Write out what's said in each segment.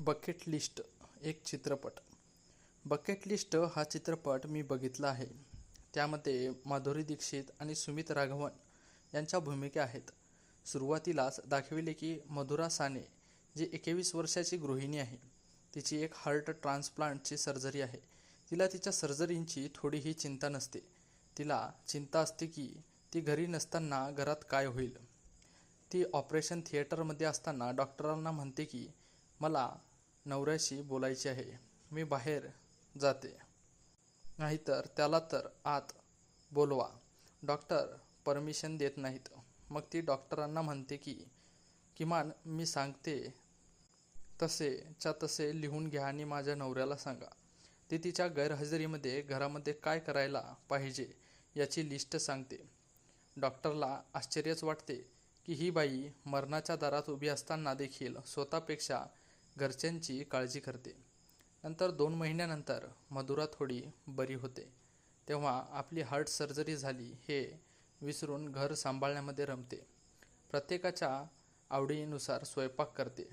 Bucket list एक चित्रपट. Bucket list हा चित्रपट मी बघितला आहे. त्यामध्ये माधुरी दीक्षित आणि सुमित राघवन यांच्या भूमिका आहेत. सुरुवातीलाच दाखविले की मधुरा साने जी एकवीस वर्षाची गृहिणी आहे तिची एक हार्ट ट्रान्सप्लांटची सर्जरी आहे. तिला तिच्या सर्जरींची थोडीही चिंता नसते. तिला चिंता असते की ती घरी नसताना घरात काय होईल? ती ऑपरेशन थिएटरमध्ये असताना डॉक्टरांना म्हणते की मला नवऱ्याशी बोलायचे आहे. मी बाहेर जाते. नाहीतर त्याला तर आत बोलवा. डॉक्टर परमिशन देत नाहीत. मग ती डॉक्टरांना म्हणते की किमान मी सांगते तसेच्या तसे लिहून घ्या आणि माझ्या नवऱ्याला सांगा. ती तिच्या गैरहजेरीमध्ये घरामध्ये काय करायला पाहिजे याची लिस्ट सांगते. डॉक्टरला आश्चर्यच वाटते की ही बाई मरणाच्या दारात उभी असताना देखील स्वतःपेक्षा घरच्यांची काळजी करते. नंतर दोन महिन्यानंतर मधुरा थोडी बरी होते. तेव्हा आपली हार्ट सर्जरी झाली हे विसरून घर सांभाळण्यामध्ये रमते. प्रत्येकाच्या आवडीनुसार स्वयंपाक करते.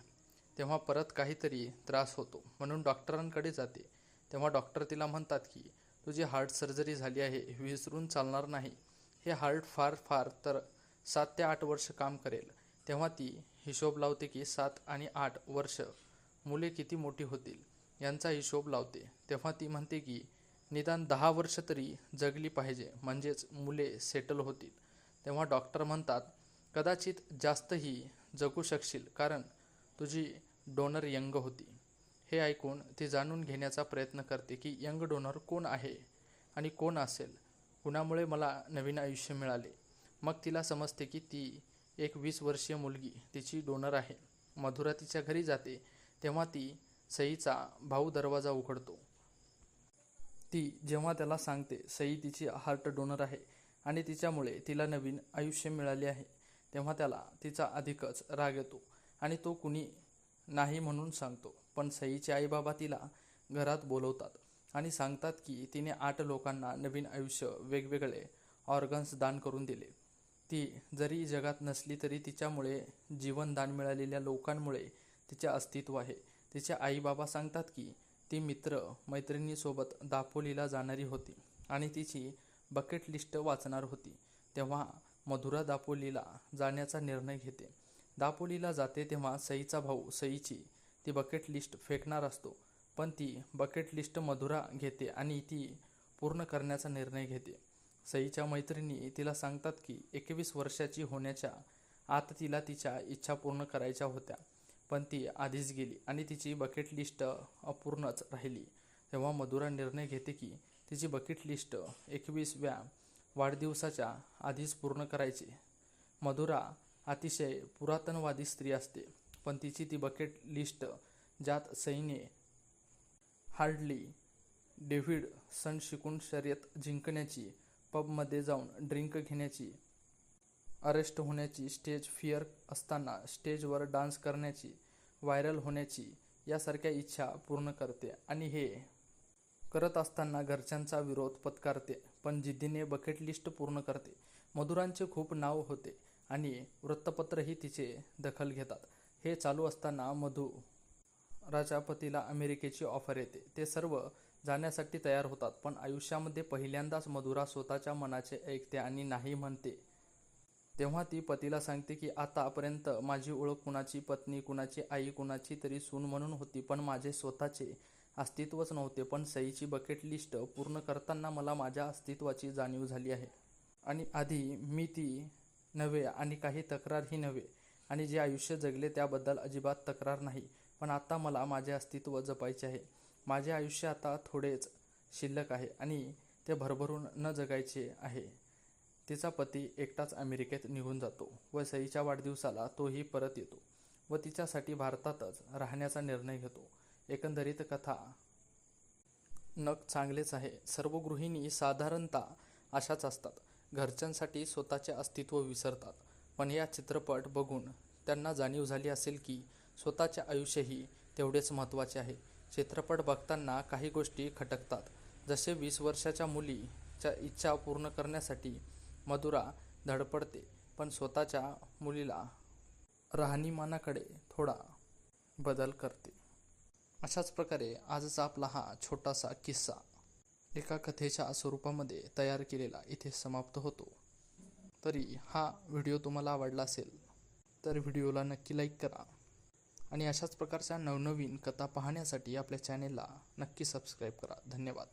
तेव्हा परत काहीतरी त्रास होतो. म्हणून डॉक्टरांकडे जाते. तेव्हा डॉक्टर तिला म्हणतात की तुझी हार्ट सर्जरी झाली आहे विसरून चालणार नाही. हे हार्ट फार फार तर सात ते आठ वर्ष काम करेल. तेव्हा ती हिशोब लावते की सात आणि आठ वर्ष मुले किती मोठी होतील यांचा हिशोब लावते. तेव्हा ती म्हणते की निदान दहा वर्ष तरी जगली पाहिजे म्हणजेच मुले सेटल होतील. तेव्हा डॉक्टर म्हणतात कदाचित जास्तही जगू शकशील कारण तुझी डोनर यंग होती. हे ऐकून ती जाणून घेण्याचा प्रयत्न करते की यंग डोनर कोण आहे आणि कोण असेल? कुणामुळे मला नवीन आयुष्य मिळाले. मग तिला समजते की ती एक वीस वर्षीय मुलगी तिची डोनर आहे. मधुरा तिच्या घरी जाते. तेव्हा ती सईचा भाऊ दरवाजा उघडतो. ती जेव्हा त्याला सांगते सई तिची हार्ट डोनर आहे आणि तिच्यामुळे तिला नवीन आयुष्य मिळाले आहे. तेव्हा त्याला तिचा अधिकच राग येतो आणि तो कुणी नाही म्हणून सांगतो पण सईचे आईबाबा तिला घरात बोलवतात आणि सांगतात की तिने आठ लोकांना नवीन आयुष्य वेगवेगळे ऑर्गन्स दान करून दिले. ती जरी जगात नसली तरी तिच्यामुळे जीवनदान मिळालेल्या लोकांमुळे तिचे अस्तित्व आहे. तिचे आईबाबा सांगतात की ती मित्र मैत्रिणीसोबत दापोलीला जाणारी होती आणि तिची बकेट लिस्ट वाचणार होती. तेव्हा मधुरा दापोलीला जाण्याचा निर्णय घेते. दापोलीला जाते तेव्हा सईचा भाऊ सईची ती बकेट लिस्ट फेकणार असतो. पण ती बकेट लिस्ट मधुरा घेते आणि ती पूर्ण करण्याचा निर्णय घेते. सईच्या मैत्रिणी तिला सांगतात की एकवीस वर्षाची होण्याच्या आत तिला तिच्या इच्छा पूर्ण करायच्या होत्या. पण ती आधीच गेली आणि तिची बकेट लिस्ट अपूर्णच राहिली. तेव्हा मधुरा निर्णय घेते की तिची बकेट लिस्ट एकवीसव्या वाढदिवसाच्या आधीच पूर्ण करायची. मधुरा अतिशय पुरातनवादी स्त्री असते पण तिची ती बकेट लिस्ट ज्यात सैन्य हार्डली डेव्हिड सण शिकून शर्यत जिंकण्याची पबमध्ये जाऊन ड्रिंक घेण्याची अरेस्ट होण्याची स्टेज फिअर असताना स्टेजवर डान्स करण्याची व्हायरल होण्याची यासारख्या इच्छा पूर्ण करते आणि हे करत असताना घरच्यांचा विरोध पत्कारते पण जिद्दीने बकेट लिस्ट पूर्ण करते. मधुरांचे खूप नाव होते आणि वृत्तपत्रही तिचे दखल घेतात. हे चालू असताना मधु राजा पतीला अमेरिकेची ऑफर येते. ते सर्व जाण्यासाठी तयार होतात पण आयुष्यामध्ये पहिल्यांदाच मधुरा स्वतःच्या मनाचे ऐकते आणि नाही म्हणते. तेव्हा ती पतीला सांगते की आतापर्यंत माझी ओळख कुणाची पत्नी कुणाची आई कुणाची तरी सून म्हणून होती पण माझे स्वतःचे अस्तित्वच नव्हते. पण सईची बकेट लिस्ट पूर्ण करताना मला माझ्या अस्तित्वाची जाणीव झाली आहे. आणि आधी मी ती नव्हे आणि काही तक्रारही नव्हे. आणि जे आयुष्य जगले त्याबद्दल अजिबात तक्रार नाही. पण आता मला माझे अस्तित्व जपायचे आहे. माझे आयुष्य आता थोडेच शिल्लक आहे आणि ते भरभरून न जगायचे आहे. तिचा पती एकटाच अमेरिकेत निघून जातो व सईच्या वाढदिवसाला तोही परत येतो व तिच्यासाठी भारतातच राहण्याचा निर्णय घेतो. एकंदरीत कथा नक चांगलेच आहे. सर्व गृहिणी साधारणतः अशाच असतात. घरच्यांसाठी स्वतःचे अस्तित्व विसरतात. पण या चित्रपट बघून त्यांना जाणीव झाली असेल की स्वतःचे आयुष्यही तेवढेच महत्त्वाचे आहे. चित्रपट बघताना काही गोष्टी खटकतात. जसे वीस वर्षाच्या मुलीच्या इच्छा पूर्ण करण्यासाठी मधुरा धडपडते पण स्वतःच्या मुलीला राहणीमानाकडे थोडा बदल करते. अशाच प्रकारे आजचा आपला हा छोटासा किस्सा एका कथेच्या स्वरूपामध्ये तयार केलेला इथे समाप्त होतो. तरी हा व्हिडिओ तुम्हाला आवडला असेल तर व्हिडिओला नक्की लाईक करा आणि अशाच प्रकारच्या नवनवीन कथा पाहण्यासाठी आपल्या चॅनेलला नक्की सबस्क्राईब करा. धन्यवाद.